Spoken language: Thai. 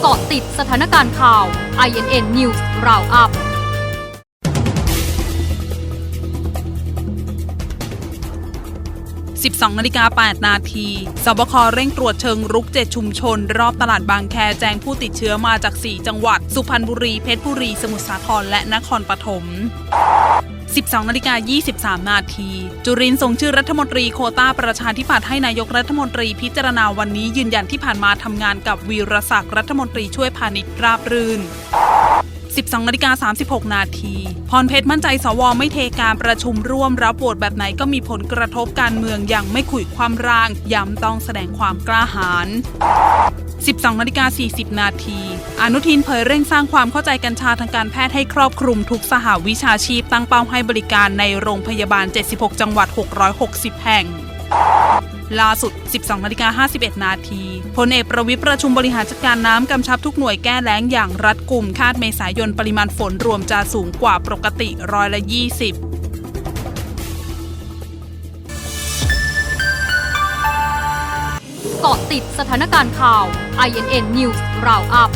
เกาะติดสถานการณ์ข่าว INN News Roundup 12นาฬิกา8นาทีสบคเร่งตรวจเชิงรุก 7 ชุมชน รอบตลาดบางแคแจ้งผู้ติดเชื้อมาจาก 4 จังหวัด สุพรรณบุรี เพชรบุรี สมุทรสาคร และนครปฐม 12นาฬิกา23 นาที จุรินทร์ส่งชื่อรัฐมนตรีโคต้าประชาธิปัตย์ให้นายกรัฐมนตรีพิจารณาวันนี้ยืนยันที่ผ่านมาทำงานกับวีรศักดิ์รัฐมนตรีช่วยพาณิชย์ราบรื่น 12นาฬิกา36 นาที พรเพชรมั่นใจสวไม่เทการประชุมร่วมรับโหวตแบบไหนก็มีผลกระทบการเมืองอย่างไม่ขุยความร่าง ย้ำต้องแสดงความกล้าหาญ12นาฬิกา40 นาที อนุทินเผยเร่งสร้างความเข้าใจกัญชาทางการแพทย์ให้ครอบคลุมทุกสหวิชาชีพตั้งเป้าให้บริการในโรงพยาบาล 76 จังหวัด 660 แห่ง ล่าสุด 12นาฬิกา51 นาทีพลเอกประวิตรประชุมบริหารจัดการน้ำกำชับทุกหน่วยแก้แล้งอย่างรัดกุมคาดเมษายนปริมาณฝนรวมจะสูงกว่าปกติร้อยละ 20เกาะติดสถานการณ์ข่าว INN News Roundup